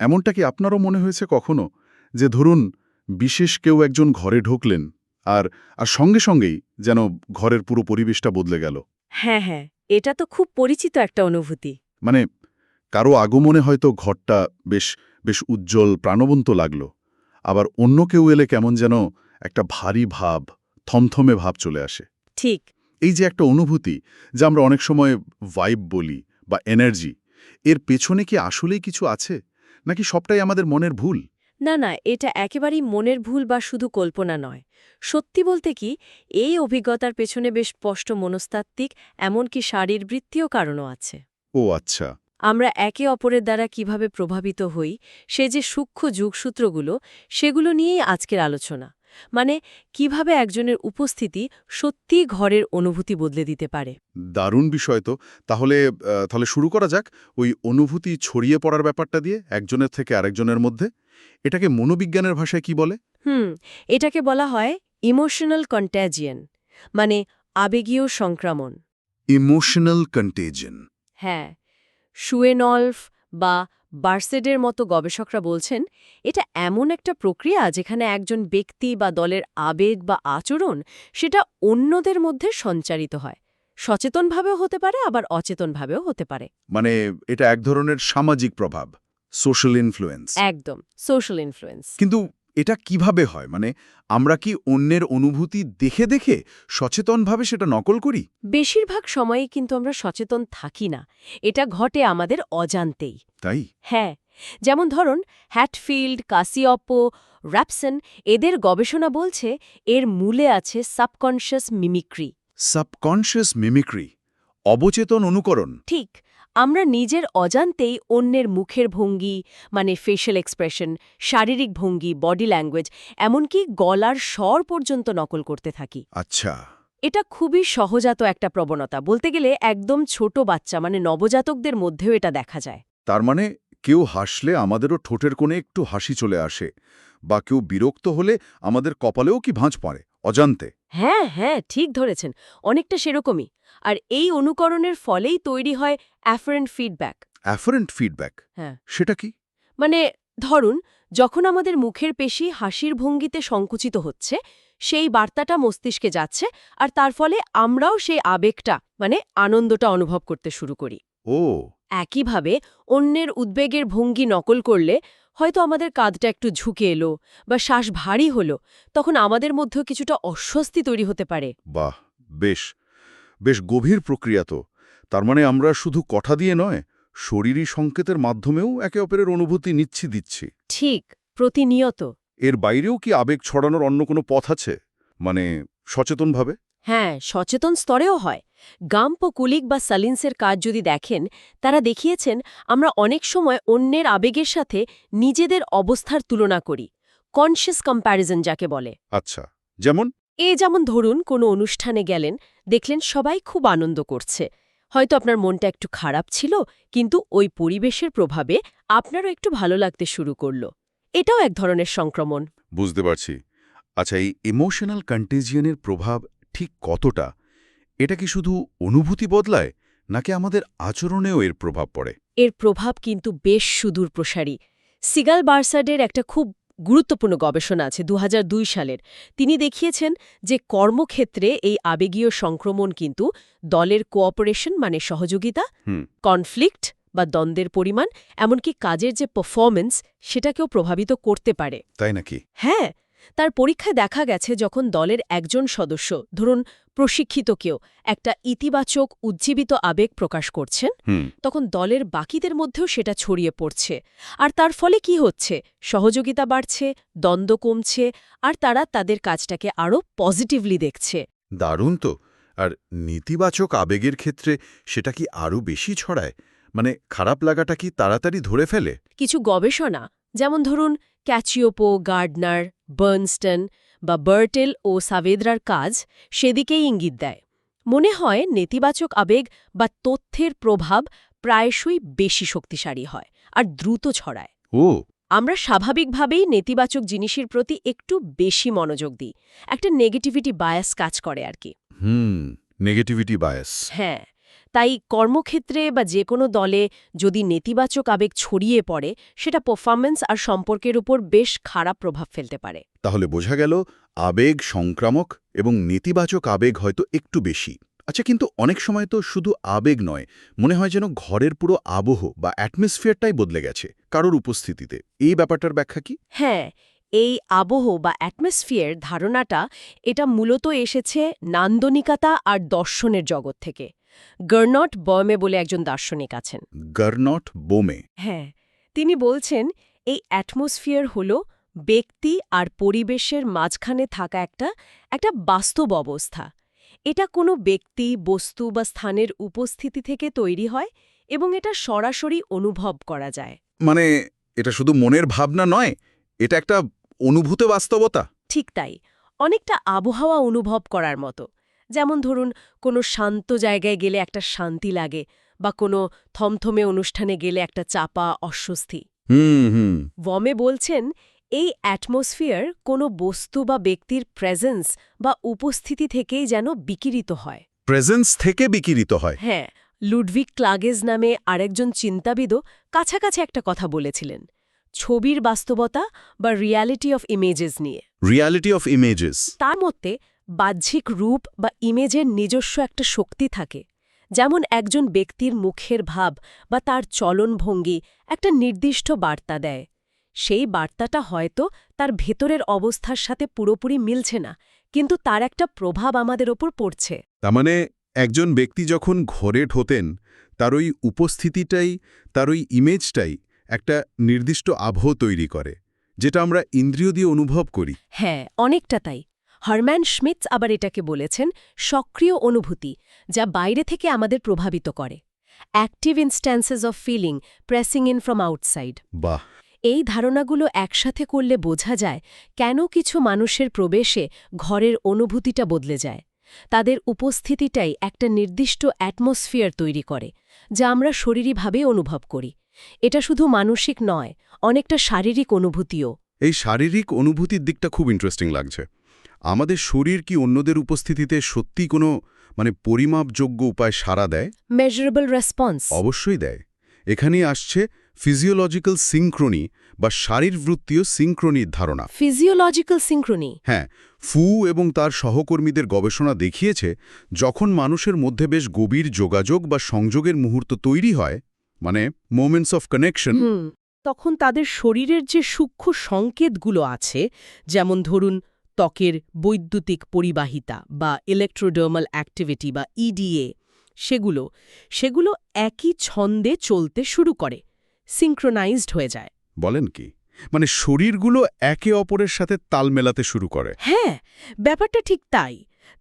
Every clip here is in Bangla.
এমনটা কি আপনারও মনে হয়েছে কখনো যে ধরুন বিশেষ কেউ একজন ঘরে ঢুকলেন আর আর সঙ্গে সঙ্গেই যেন ঘরের পুরো পরিবেশটা বদলে গেল? হ্যাঁ হ্যাঁ এটা তো খুব পরিচিত একটা অনুভূতি। মানে কারও আগমনে হয়তো ঘরটা বেশ বেশ উজ্জ্বল প্রাণবন্ত লাগল। আবার অন্য কেউ এলে কেমন যেন একটা ভারী ভাব থমথমে ভাব চলে আসে। ঠিক। এই যে একটা অনুভূতি যা আমরা অনেক সময় ভাইব বলি বা এনার্জি এর পেছনে কি আসলেই কিছু আছে? নাকি সবটাই আমাদের মনের ভুল? না না এটা একেবারেই মনের ভুল বা শুধু কল্পনা নয়। সত্যি বলতে কি এই অভিজ্ঞতার পেছনে বেশ স্পষ্ট মনস্তাত্ত্বিক এমনকি শারীরবৃত্তীয় কারণও আছে। ও আচ্ছা। আমরা একে অপরের দ্বারা কীভাবে প্রভাবিত হই সে যে সূক্ষ্ম যুগসূত্রগুলো সেগুলো নিয়েই আজকের আলোচনা। মানে কীভাবে একজনের উপস্থিতি সত্যি ঘরের অনুভূতি বদলে দিতে পারে। দারুণ বিষয় তো। তাহলে তাহলে শুরু করা যাক ওই অনুভূতি ছড়িয়ে পড়ার ব্যাপারটা দিয়ে একজনের থেকে আরেকজনের মধ্যে। এটাকে মনোবিজ্ঞানের ভাষায় কি বলে? হুম এটাকে বলা হয় ইমোশনাল কন্ট্যাজিয়ান মানে আবেগীয় সংক্রমণ। Emotional contagion. হ্যাঁ সুয়েনলফ বা বার্সেডের মতো গবেষকরা বলছেন এটা এমন একটা প্রক্রিয়া যেখানে একজন ব্যক্তি বা দলের আবেগ বা আচরণ সেটা অন্যদের মধ্যে সঞ্চারিত হয়। সচেতনভাবেও হতে পারে আবার অচেতনভাবেও হতে পারে। মানে এটা এক ধরনের সামাজিক প্রভাব সোশ্যাল ইনফ্লুয়েন্স একদম সোশ্যাল ইনফ্লুয়েন্স কিন্তু এটা কীভাবে হয়? মানে আমরা কি অন্যের অনুভূতি দেখে দেখে সচেতনভাবে সেটা নকল করি? বেশিরভাগ সময়ই কিন্তু আমরা সচেতন থাকি না। এটা ঘটে আমাদের অজান্তেই। তাই? হ্যাঁ যেমন ধরুন হ্যাটফিল্ড কাসিওপো র্যাপসন এদের গবেষণা বলছে এর মূলে আছে সাবকনশিয়াস মিমিক্রি সাবকনশিয়াস মিমিক্রি অবচেতন অনুকরণ। ঠিক আমরা নিজের অজান্তেই অন্যের মুখের ভঙ্গি মানে ফেশিয়াল এক্সপ্রেশন শারীরিক ভঙ্গি বডি ল্যাঙ্গুয়েজ এমনকি গলার স্বর পর্যন্ত নকল করতে থাকি। আচ্ছা। এটা খুবই সহজাত একটা প্রবণতা। বলতে গেলে একদম ছোট বাচ্চা মানে নবজাতকদের মধ্যেও এটা দেখা যায়। তার মানে কেউ হাসলে আমাদেরও ঠোঁটের কোণে একটু হাসি চলে আসে বা কেউ বিরক্ত হলে আমাদের কপালেও কি ভাঁজ পড়ে অজান্তে। হ্যাঁ হ্যাঁ ঠিক ধরেছেন অনেকটা সেরকমই। আর এই অনুকরণের ফলেই তৈরি হয় অ্যাফারেন্ট ফিডব্যাক অ্যাফারেন্ট ফিডব্যাক হ্যাঁ। সেটা কি? মানে ধরুন যখন আমাদের মুখের পেশি হাসির ভঙ্গিতে সংকুচিত হচ্ছে সেই বার্তাটা মস্তিষ্কে যাচ্ছে আর তার ফলে আমরাও সেই আবেগটা মানে আনন্দটা অনুভব করতে শুরু করি। ও। একইভাবে অন্যের উদ্বেগের ভঙ্গি নকল করলে হয়তো আমাদের কাঁধটা একটু ঝুঁকে এলো বা শ্বাস ভারী হলো তখন আমাদের মধ্যেও কিছুটা অস্বস্তি তৈরি হতে পারে। বাহ বেশ বেশ গভীর প্রক্রিয়া তো। তার মানে আমরা শুধু কথা দিয়ে নয় শরীরী সংকেতের মাধ্যমেও একে অপরের অনুভূতি নিচ্ছি দিচ্ছি। ঠিক প্রতিনিয়ত। এর বাইরেও কি আবেগ ছড়ানোর অন্য কোনো পথ আছে? মানে সচেতনভাবে? হ্যাঁ সচেতন স্তরেও হয়। গাম্প কুলিক বা সালিন্সের কাজ যদি দেখেন তারা দেখিয়েছেন আমরা অনেক সময় অন্যের আবেগের সাথে নিজেদের অবস্থার তুলনা করি। কনশিয়াস কম্প্যারিজন যাকে বলে। আচ্ছা যেমন? এ যেমন ধরুন কোনো অনুষ্ঠানে গেলেন দেখলেন সবাই খুব আনন্দ করছে। হয়তো আপনার মনটা একটু খারাপ ছিল কিন্তু ওই পরিবেশের প্রভাবে আপনারও একটু ভালো লাগতে শুরু করল। এটাও এক ধরনের সংক্রমণ। বুঝতে পারছি। আচ্ছা এই ইমোশনাল কন্টেজিয়নের প্রভাব ঠিক কতটা? এটা কি শুধু অনুভূতি বদলায় নাকি আমাদের আচরণেও এর প্রভাব পড়ে? এর প্রভাব কিন্তু বেশ সুদূর প্রসারী। সিগাল বার্সাডের একটা খুব গুরুত্বপূর্ণ গবেষণা আছে দু হাজার দুই সালের। তিনি দেখিয়েছেন যে কর্মক্ষেত্রে এই আবেগীয় সংক্রমণ কিন্তু দলের কোঅপারেশন মানে সহযোগিতা। কনফ্লিক্ট বা দ্বন্দ্বের পরিমাণ এমনকি কাজের যে পারফরমেন্স সেটাকেও প্রভাবিত করতে পারে। তাই নাকি? হ্যাঁ তার পরীক্ষায় দেখা গেছে যখন দলের একজন সদস্য ধরুন প্রশিক্ষিত কেউ একটা ইতিবাচক উজ্জীবিত আবেগ প্রকাশ করছেন তখন দলের বাকিদের মধ্যেও সেটা ছড়িয়ে পড়ছে। আর তার ফলে কি হচ্ছে? সহযোগিতা বাড়ছে দ্বন্দ্ব কমছে আর তারা তাদের কাজটাকে আরও পজিটিভলি দেখছে। দারুণ তো। আর নেতিবাচক আবেগের ক্ষেত্রে সেটা কি আরও বেশি ছড়ায়? মানে খারাপ লাগাটা কি তাড়াতাড়ি ধরে ফেলে? কিছু গবেষণা যেমন ধরুন ক্যাচিওপো গার্ডনার বার্নস্টন বা বার্টেল ও সাভেদ্রার কাজ সেদিকেই ইঙ্গিত দেয়। মনে হয় নেতিবাচক আবেগ বা তথ্যের প্রভাব প্রায়শই বেশি শক্তিশালী হয় আর দ্রুত ছড়ায়। ও। আমরা স্বাভাবিকভাবেই নেতিবাচক জিনিসের প্রতি একটু বেশি মনোযোগ দিই। একটা নেগেটিভিটি বায়াস কাজ করে আর কি। হুম নেগেটিভিটি বায়াস হ্যাঁ। তাই কর্মক্ষেত্রে বা যে কোনো দলে যদি নেতিবাচক আবেগ ছড়িয়ে পড়ে সেটা পারফরম্যান্স আর সম্পর্কের উপর বেশ খারাপ প্রভাব ফেলতে পারে। তাহলে বোঝা গেল আবেগ সংক্রামক এবং নেতিবাচক আবেগ হয়তো একটু বেশি। আচ্ছা কিন্তু অনেক সময় তো শুধু আবেগ নয় মনে হয় যেন ঘরের পুরো আবহ বা অ্যাটমসফিয়ারটাই বদলে গেছে কারোর উপস্থিতিতে। এই ব্যাপারটার ব্যাখ্যা কি? হ্যাঁ এই আবহ বা অ্যাটমসফিয়ার ধারণাটা এটা মূলত এসেছে নান্দনিকতা আর দর্শনের জগৎ থেকে। গার্নট বয়মে বলে একজন দার্শনিক আছেন। গার্নট বোমে? হ্যাঁ তিনি বলছেন এই অ্যাটমসফিয়ার হল ব্যক্তি আর পরিবেশের মাঝখানে থাকা একটা একটা বাস্তব অবস্থা। এটা কোনো ব্যক্তি বস্তু বা স্থানের উপস্থিতি থেকে তৈরি হয় এবং এটা সরাসরি অনুভব করা যায়। মানে এটা শুধু মনের ভাবনা নয় এটা একটা অনুভূত বাস্তবতা? ঠিক তাই অনেকটা আবহাওয়া অনুভব করার মতো। যেমন ধরুন কোনো শান্ত জায়গায় গেলে একটা শান্তি লাগে বা কোনো থমথমে অনুষ্ঠানে গেলে একটা চাপা অস্বস্তি। হুম হুম। ওয়মে বলছেন এই অ্যাটমসফিয়ার কোনো বস্তু বা ব্যক্তির প্রেজেন্স বা উপস্থিতি থেকেই যেন বিকিরিত হয়। প্রেজেন্স থেকে বিকিরিত হয়? হ্যাঁ লুডভিক ক্লাগেজ নামে আরেকজন চিন্তাবিদও কাছাকাছি একটা কথা বলেছিলেন ছবির বাস্তবতা বা রিয়ালিটি অফ ইমেজেস নিয়ে। Reality of images. তার মতে বাহ্যিক রূপ বা ইমেজের নিজস্ব একটা শক্তি থাকে যেমন একজন ব্যক্তির মুখের ভাব বা তার চলনভঙ্গি একটা নির্দিষ্ট বার্তা দেয়। সেই বার্তাটা হয়তো তার ভেতরের অবস্থার সাথে পুরোপুরি মিলছে না কিন্তু তার একটা প্রভাব আমাদের ওপর পড়ছে। তার মানে একজন ব্যক্তি যখন ঘরে ঠোতেন তার ওই উপস্থিতিটাই তার ওই ইমেজটাই একটা নির্দিষ্ট আবহ তৈরি করে যেটা আমরা ইন্দ্রিয় দিয়ে অনুভব করি। হ্যাঁ অনেকটা তাই। হারম্যান স্মিথস আবার এটাকে বলেছেন সক্রিয় অনুভূতি যা বাইরে থেকে আমাদের প্রভাবিত করে। Active instances of feeling pressing in from outside. বাহ! এই ধারণাগুলো একসাথে করলে বোঝা যায় কেন কিছু মানুষের প্রবেশে ঘরের অনুভূতিটা বদলে যায়। তাদের উপস্থিতিটাই একটা নির্দিষ্ট অ্যাটমসফিয়ার তৈরি করে যা আমরা শরীরীভাবে অনুভব করি। এটা শুধু মানসিক নয় অনেকটা শারীরিক অনুভূতিও। এই শারীরিক অনুভূতির দিকটা খুব ইন্টারেস্টিং লাগছে। আমাদের শরীর কি অন্যদের উপস্থিতিতে সত্যি কোনো মানে পরিমাপযোগ্য উপায় সাড়া দেয়? মেজারেবল রেসপন্স অবশ্যই দেয়। এখানেই আসছে ফিজিওলজিক্যাল সিঙ্ক্রনি বা শারীরবৃত্তীয় সিঙ্ক্রনির ধারণা। ফিজিওলজিক্যাল সিঙ্ক্রোনি হ্যাঁ ফু এবং তার সহকর্মীদের গবেষণা দেখিয়েছে যখন মানুষের মধ্যে বেশ গভীর যোগাযোগ বা সংযোগের মুহূর্ত তৈরি হয় মানে মোমেন্টস অফ কানেকশন তখন তাদের শরীরের যে সূক্ষ্ম সংকেতগুলো আছে যেমন ধরুন ত্বকের বৈদ্যুতিক পরিবাহিতা বা ইলেকট্রোডার্মাল অ্যাক্টিভিটি বা ইডিএ সেগুলো সেগুলো একই ছন্দে চলতে শুরু করে সিঙ্ক্রোনাইজড হয়ে যায়। বলেন কি? মানে শরীরগুলো একে অপরের সাথে তাল মেলাতে শুরু করে। হ্যাঁ ব্যাপারটা ঠিক তাই।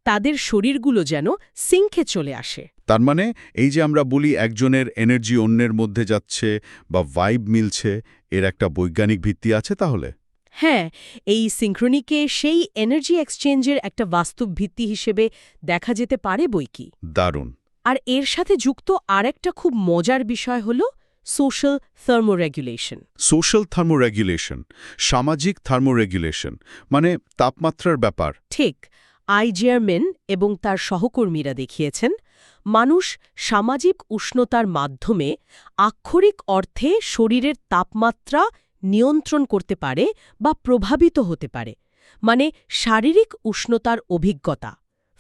তাদের শরীরগুলো যেন সিঙ্কে চলে আসে। তার মানে এই যে আমরা বলি একজনের এনার্জি অন্যের মধ্যে যাচ্ছে বা ভাইব মিলছে এর একটা বৈজ্ঞানিক ভিত্তি আছে তাহলে? হ্যাঁ এই সিঙ্ক্রনিকে সেই এনার্জি এক্সচেঞ্জের একটা বাস্তব ভিত্তি হিসেবে দেখা যেতে পারে বই কি? দারুণ। আর এর সাথে যুক্ত আরেকটা খুব মজার বিষয় হল সোশ্যাল থার্মোরেগুলেশন সোশ্যাল থার্মোরেগুলেশন সামাজিক থার্মোরেগুলেশন মানে তাপমাত্রার ব্যাপার। ঠিক আইজিয়ারমেন এবং তার সহকর্মীরা দেখিয়েছেন মানুষ সামাজিক উষ্ণতার মাধ্যমে আক্ষরিক অর্থে শরীরের তাপমাত্রা নিয়ন্ত্রণ করতে পারে বা প্রভাবিত হতে পারে। মানে শারীরিক উষ্ণতার অভিজ্ঞতা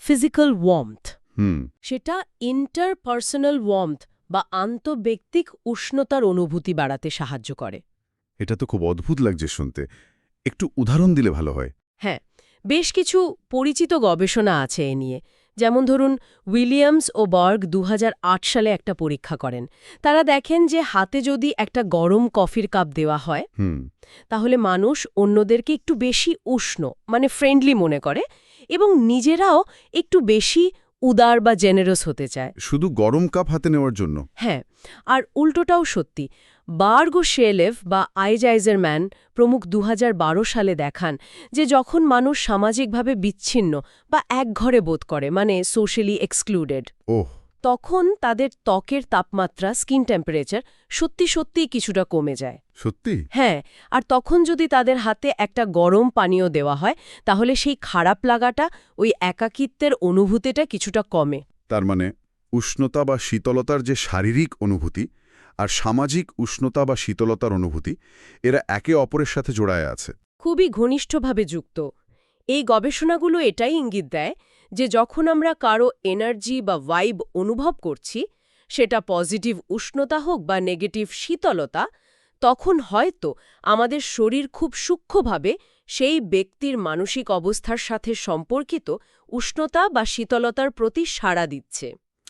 ফিজিক্যাল ওয়ার্মথ হুম। সেটা ইন্টারপার্সোনাল ওয়ার্মথ বা আন্তব্যক্তিক উষ্ণতার অনুভূতি বাড়াতে সাহায্য করে। এটা তো খুব অদ্ভুত লাগছে শুনতে। একটু উদাহরণ দিলে ভালো হয়। হ্যাঁ বেশ কিছু পরিচিত গবেষণা আছে এ নিয়ে। যেমন ধরুন উইলিয়ামস ও বার্গ দু হাজার আট সালে একটা পরীক্ষা করেন। তারা দেখেন যে হাতে যদি একটা গরম কফির কাপ দেওয়া হয় তাহলে মানুষ অন্যদেরকে একটু বেশি উষ্ণ মানে ফ্রেন্ডলি মনে করে এবং নিজেরাও একটু বেশি উদার বা জেনারেস হতে চায়। শুধু গরম কাপ হাতে নেওয়ার জন্য? হ্যাঁ আর উল্টোটাও সত্যি। বার্গ শেলেভ বা আইজাইজারম্যান প্রমুখ দু হাজার বারো সালে দেখান যে যখন মানুষ সামাজিকভাবে বিচ্ছিন্ন বা একঘরে বোধ করে মানে সোশ্যালি এক্সক্লুডেড ওহ। তখন তাদের ত্বকের তাপমাত্রা স্কিন টেম্পারেচার সত্যি সত্যিই কিছুটা কমে যায়। সত্যি? হ্যাঁ আর তখন যদি তাদের হাতে একটা গরম পানীয় দেওয়া হয় তাহলে সেই খারাপ লাগাটা ওই একাকিত্বের অনুভূতিটা কিছুটা কমে। তার মানে উষ্ণতা বা শীতলতার যে শারীরিক অনুভূতি আর সামাজিক উষ্ণতা বা শীতলতার অনুভূতি এরা একে অপরের সাথে জোড়ায় আছে। খুবই ঘনিষ্ঠভাবে যুক্ত। এই গবেষণাগুলো এটাই ইঙ্গিত দেয় যে যখন আমরা কারও এনার্জি বা ভাইব অনুভব করছি, সেটা পজিটিভ উষ্ণতা হোক বা নেগেটিভ শীতলতা, তখন হয়তো আমাদের শরীর খুব সূক্ষ্মভাবে সেই ব্যক্তির মানসিক অবস্থার সাথে সম্পর্কিত উষ্ণতা বা শীতলতার প্রতি সাড়া দিচ্ছে।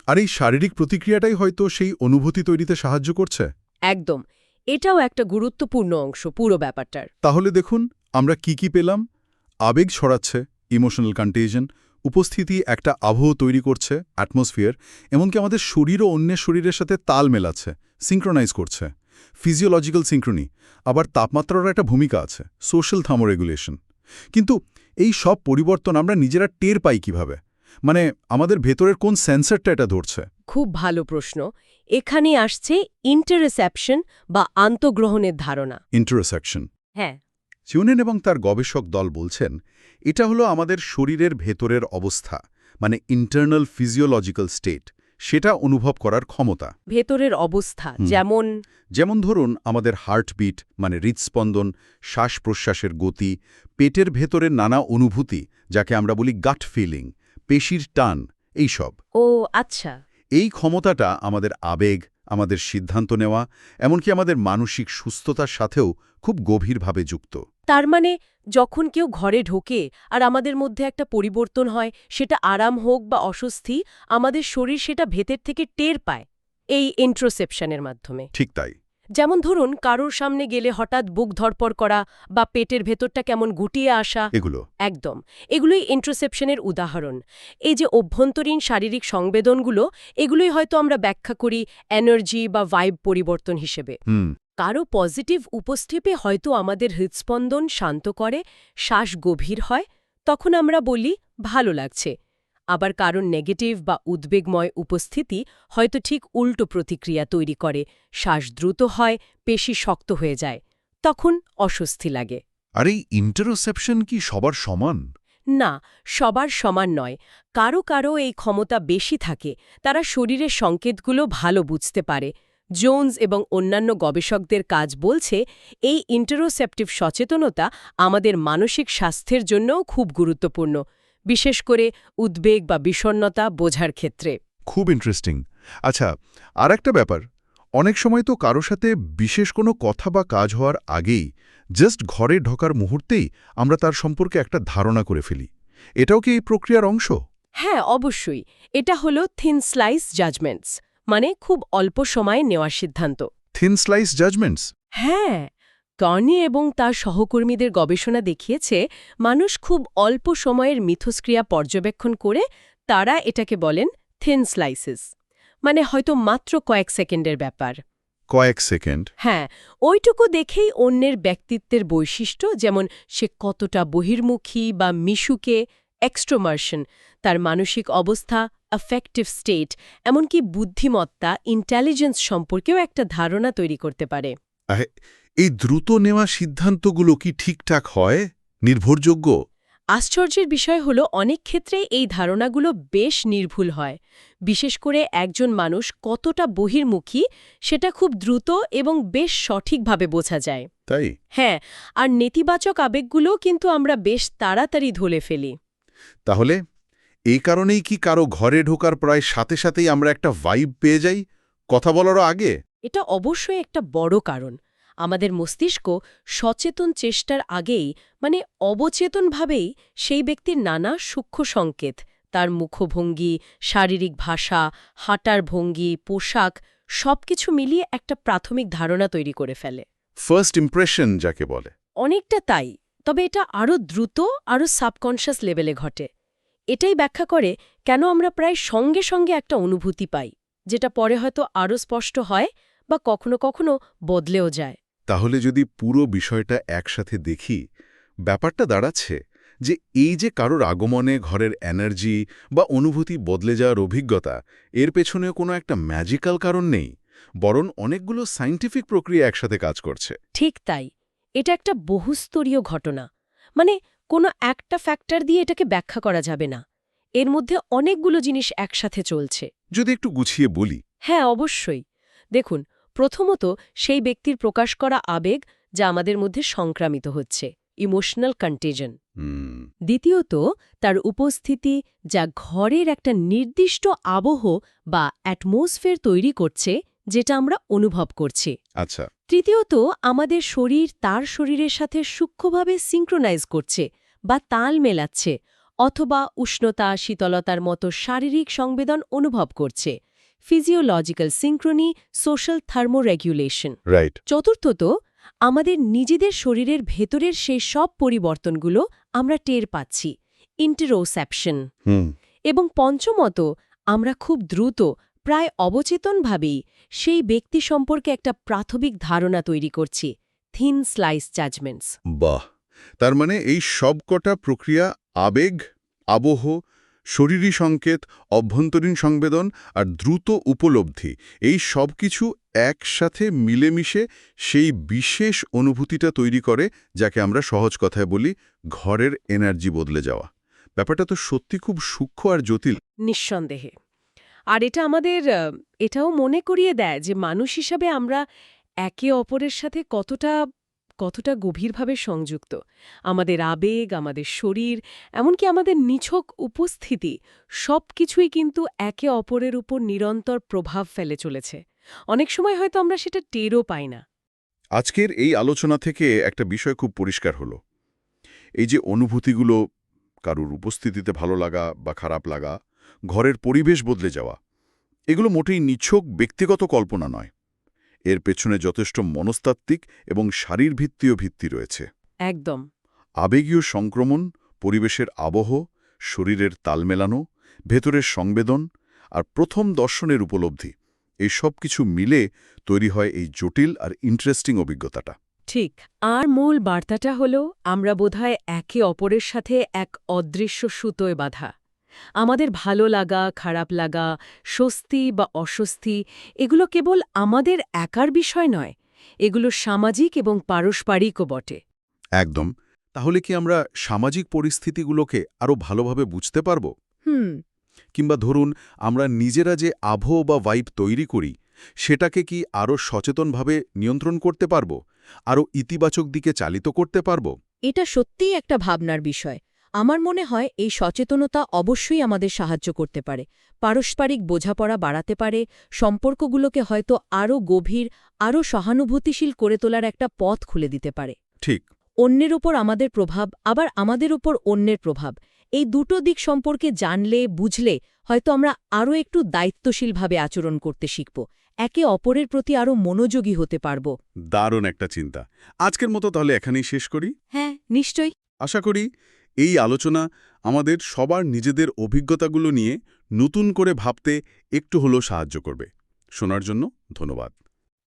আর এই শারীরিক প্রতিক্রিয়াটাই হয়তো সেই অনুভূতি তৈরিতে সাহায্য করছে? একদম। এটাও একটা গুরুত্বপূর্ণ অংশ পুরো ব্যাপারটার। তাহলে দেখুন আমরা কি কি পেলাম? আবেগ ছড়াচ্ছে ইমোশনাল কন্টেজন উপস্থিতি একটা আবহ তৈরি করছে অ্যাটমসফিয়ার এমনকি আমাদের শরীর ও অন্যের শরীরের সাথে তাল মেলাচ্ছে সিঙ্ক্রোনাইজ করছে। ফিজিওলজিক্যাল সিঙ্ক্রোনি আবার তাপমাত্রারও একটা ভূমিকা আছে সোশ্যাল থার্মোরেগুলেশন কিন্তু এই সব পরিবর্তন আমরা নিজেরা টের পাই কীভাবে? মানে আমাদের ভেতরের কোন সেন্সারটা এটা ধরছে? খুব ভালো প্রশ্ন। এখানে আসছে ইন্টারসেপশন বা আন্তগ্রহণের ধারণা। ইন্টারসেকশন হ্যাঁ। চিউনেন এবং তার গবেষক দল বলছেন এটা হলো আমাদের শরীরের ভেতরের অবস্থা মানে ইন্টারনাল ফিজিওলজিক্যাল স্টেট সেটা অনুভব করার ক্ষমতা। ভেতরের অবস্থা যেমন যেমন ধরুন আমাদের হার্টবিট মানে হৃদস্পন্দন শ্বাস প্রশ্বাসের গতি পেটের ভেতরের নানা অনুভূতি যাকে আমরা বলি গাট ফিলিং পেশির টান এইসব ও আচ্ছা। এই ক্ষমতাটা আমাদের আবেগ আমাদের সিদ্ধান্ত নেওয়া এমনকি আমাদের মানসিক সুস্থতার সাথেও খুব গভীরভাবে যুক্ত। তার মানে যখন কেউ ঘরে ঢোকে আর আমাদের মধ্যে একটা পরিবর্তন হয় সেটা আরাম হোক বা অস্বস্তি আমাদের শরীর সেটা ভেতর থেকে টের পায় এই ইন্ট্রোসেপশনের মাধ্যমে। ঠিক তাই। যেমন ধরুন কারোর সামনে গেলে হঠাৎ বুক ধরপড় করা বা পেটের ভেতরটা কেমন গুটিয়ে আসা। এগুলো। একদম। এগুলোই ইন্ট্রোসেপশনের উদাহরণ। এই যে অভ্যন্তরীণ শারীরিক সংবেদনগুলো এগুলোই হয়তো আমরা ব্যাখ্যা করি এনার্জি বা ভাইব পরিবর্তন হিসেবে। কারও পজিটিভ উপস্থিপে হয়তো আমাদের হৃদস্পন্দন শান্ত করে শ্বাস গভীর হয় তখন আমরা বলি ভালো লাগছে। আবার কারণ নেগেটিভ বা উদ্বেগময় উপস্থিতি হয়তো ঠিক উল্টো প্রতিক্রিয়া তৈরি করে। শ্বাস দ্রুত হয় পেশি শক্ত হয়ে যায় তখন অস্বস্তি লাগে। আর এই ইন্টারোসেপশন কি সবার সমান? না সবার সমান নয়। কারও কারও এই ক্ষমতা বেশি থাকে তারা শরীরের সংকেতগুলো ভালো বুঝতে পারে। জোনস এবং অন্যান্য গবেষকদের কাজ বলছে এই ইন্টারোসেপটিভ সচেতনতা আমাদের মানসিক স্বাস্থ্যের জন্যও খুব গুরুত্বপূর্ণ। বিশেষ করে উদ্বেগ বা বিষণ্ণতা বোঝার ক্ষেত্রে। খুব ইন্টারেস্টিং আচ্ছা আর একটা ব্যাপার। অনেক সময় তো কারও সাথে বিশেষ কোনো কথা বা কাজ হওয়ার আগেই জাস্ট ঘরে ঢোকার মুহূর্তেই আমরা তার সম্পর্কে একটা ধারণা করে ফেলি। এটাও কি এই প্রক্রিয়ার অংশ? হ্যাঁ অবশ্যই। এটা হলো থিন স্লাইস জাজমেন্টস মানে খুব অল্প সময়ে নেওয়ার সিদ্ধান্ত। থিন স্লাইস জাজমেন্টস হ্যাঁ। টর্নি এবং তার সহকর্মীদের গবেষণা দেখিয়েছে মানুষ খুব অল্প সময়ের মিথস্ক্রিয়া পর্যবেক্ষণ করে তারা এটাকে বলেন থিন স্লাইসেস মানে হয়তো মাত্র কয়েক সেকেন্ডের ব্যাপার। কয়েক সেকেন্ড? হ্যাঁ ওইটুকু দেখেই অন্যের ব্যক্তিত্বের বৈশিষ্ট্য যেমন সে কতটা বহির্মুখী বা মিশুকে এক্সট্রোমার্শন তার মানসিক অবস্থা অ্যাফেক্টিভ স্টেট এমনকি বুদ্ধিমত্তা ইন্টেলিজেন্স সম্পর্কেও একটা ধারণা তৈরি করতে পারে। এই দ্রুত নেওয়া সিদ্ধান্তগুলো কি ঠিকঠাক হয়? নির্ভরযোগ্য? আশ্চর্যের বিষয় হল অনেক ক্ষেত্রে এই ধারণাগুলো বেশ নির্ভুল হয়। বিশেষ করে একজন মানুষ কতটা বহির্মুখী সেটা খুব দ্রুত এবং বেশ সঠিকভাবে বোঝা যায়। তাই? হ্যাঁ আর নেতিবাচক আবেগগুলো কিন্তু আমরা বেশ তাড়াতাড়ি ধলে ফেলি। তাহলে এই কারণেই কি কারও ঘরে ঢোকার প্রায় সাথে সাথেই আমরা একটা ভাইব পেয়ে যাই? কথা বলারও আগে? এটা অবশ্যই একটা বড় কারণ। আমাদের মস্তিষ্ক সচেতন চেষ্টার আগেই মানে অবচেতনভাবেই সেই ব্যক্তির নানা সূক্ষ্ম সংকেত তার মুখভঙ্গি শারীরিক ভাষা হাঁটার ভঙ্গি পোশাক সবকিছু মিলিয়ে একটা প্রাথমিক ধারণা তৈরি করে ফেলে। ফার্স্ট ইমপ্রেশন যাকে বলে। অনেকটা তাই তবে এটা আরও দ্রুত আরও সাবকনশাস লেভেলে ঘটে। এটাই ব্যাখ্যা করে কেন আমরা প্রায় সঙ্গে সঙ্গে একটা অনুভূতি পাই যেটা পরে হয়তো আরও স্পষ্ট হয় বা কখনো কখনো বদলেও যায়। তাহলে যদি পুরো বিষয়টা একসাথে দেখি ব্যাপারটা দাঁড়াচ্ছে যে এই যে কারোর আগমনে ঘরের এনার্জি বা অনুভূতি বদলে যাওয়ার অভিজ্ঞতা এর পেছনেও কোনো একটা ম্যাজিক্যাল কারণ নেই বরং অনেকগুলো সায়েন্টিফিক প্রক্রিয়া একসাথে কাজ করছে। ঠিক তাই। এটা একটা বহুস্তরীয় ঘটনা। মানে কোনো একটা ফ্যাক্টর দিয়ে এটাকে ব্যাখ্যা করা যাবে না। এর মধ্যে অনেকগুলো জিনিস একসাথে চলছে। যদি একটু গুছিয়ে বলি। হ্যাঁ অবশ্যই। দেখুন প্রথমত সেই ব্যক্তির প্রকাশ করা আবেগ যা আমাদের মধ্যে সংক্রামিত হচ্ছে ইমোশনাল কন্টেজন দ্বিতীয়ত তার উপস্থিতি যা ঘরের একটা নির্দিষ্ট আবহ বা অ্যাটমসফিয়ার তৈরি করছে যেটা আমরা অনুভব করছি। আচ্ছা। তৃতীয়ত আমাদের শরীর তার শরীরের সাথে সূক্ষ্মভাবে সিঙ্ক্রোনাইজ করছে বা তাল মেলাচ্ছে অথবা উষ্ণতা শীতলতার মতো শারীরিক সংবেদন অনুভব করছে। Physiological synchrony social thermoregulation right চতুর্থত আমাদের নিজেদের শরীরের ভেতরের সেই সব পরিবর্তনগুলো আমরা টের পাচ্ছি ইন্টেরোসেপশন হুম। এবং পঞ্চমত আমরা খুব দ্রুত প্রায় অবচেতনভাবেই সেই ব্যক্তি সম্পর্কে একটা প্রাথমিক ধারণা তৈরি করছি থিন স্লাইস জাজমেন্টস বাহ! তার মানে এই সবকটা প্রক্রিয়া আবেগ আবহ শরীরী সংকেত, অভ্যন্তরীণ সংবেদন আর দ্রুত উপলব্ধি, এই সব কিছু একসাথে মিলেমিশে সেই বিশেষ অনুভূতিটা তৈরি করে, যাকে আমরা সহজ কথায় বলি ঘরের এনার্জি বদলে যাওয়া। ব্যাপারটা তো সত্যি খুব সূক্ষ্ম আর জটিল। নিঃসন্দেহে। আর এটা আমাদের এটাও মনে করিয়ে দেয় যে মানুষ হিসাবে আমরা একে অপরের সাথে কতটা কতটা গভীরভাবে সংযুক্ত। আমাদের আবেগ, আমাদের শরীর, এমনকি আমাদের নিছক উপস্থিতি সব কিছুই কিন্তু একে অপরের উপর নিরন্তর প্রভাব ফেলে চলেছে। অনেক সময় হয়তো আমরা সেটা টেরও পাই না। আজকের এই আলোচনা থেকে একটা বিষয় খুব পরিষ্কার হলো। এই যে অনুভূতিগুলো, কারুর উপস্থিতিতে ভালো লাগা বা খারাপ লাগা, ঘরের পরিবেশ বদলে যাওয়া, এগুলো মোটেই নিছক ব্যক্তিগত কল্পনা নয়। এর পেছনে যথেষ্ট মনস্তাত্ত্বিক এবং শারীরভিত্তিও ভিত্তি রয়েছে। একদম। আবেগীয় সংক্রমণ পরিবেশের আবহ শরীরের তাল মেলানো ভেতরের সংবেদন আর প্রথম দর্শনের উপলব্ধি এই সব কিছু মিলে তৈরি হয় এই জটিল আর ইন্টারেস্টিং অভিজ্ঞতাটা। ঠিক আর মূল বার্তাটা হল আমরা বোধহয় একে অপরের সাথে এক অদৃশ্য সুতোয় বাঁধা। আমাদের ভালো লাগা খারাপ লাগা স্বস্তি বা অস্বস্তি এগুলো কেবল আমাদের একার বিষয় নয় এগুলো সামাজিক এবং পারস্পরিকও বটে। একদম। তাহলে কি আমরা সামাজিক পরিস্থিতিগুলোকে আরও ভালোভাবে বুঝতে পারব? হুম। কিংবা ধরুন আমরা নিজেরা যে আবহ বা ভাইব তৈরি করি সেটাকে কি আরও সচেতনভাবে নিয়ন্ত্রণ করতে পারব? আরও ইতিবাচক দিকে চালিত করতে পারব? এটা সত্যিই একটা ভাবনার বিষয়। আমার মনে হয় এই সচেতনতা অবশ্যই আমাদের সাহায্য করতে পারে। পারস্পরিক বোঝাপড়া বাড়াতে পারে সম্পর্কগুলোকে হয়তো আরও গভীর আরও সহানুভূতিশীল করে তোলার একটা পথ খুলে দিতে পারে। ঠিক। অন্যের ওপর আমাদের প্রভাব আবার আমাদের ওপর অন্যের প্রভাব। এই দুটো দিক সম্পর্কে জানলে বুঝলে হয়তো আমরা আরও একটু দায়িত্বশীলভাবে আচরণ করতে শিখব। একে অপরের প্রতি আরও মনোযোগী হতে পারব। দারুণ একটা চিন্তা। আজকের মতো তাহলে এখানেই শেষ করি। হ্যাঁ নিশ্চয়ই। আশা করি এই আলোচনা আমাদের সবার নিজেদের অভিজ্ঞতাগুলো নিয়ে নতুন করে ভাবতে একটু হলেও সাহায্য করবে। শোনার জন্য ধন্যবাদ।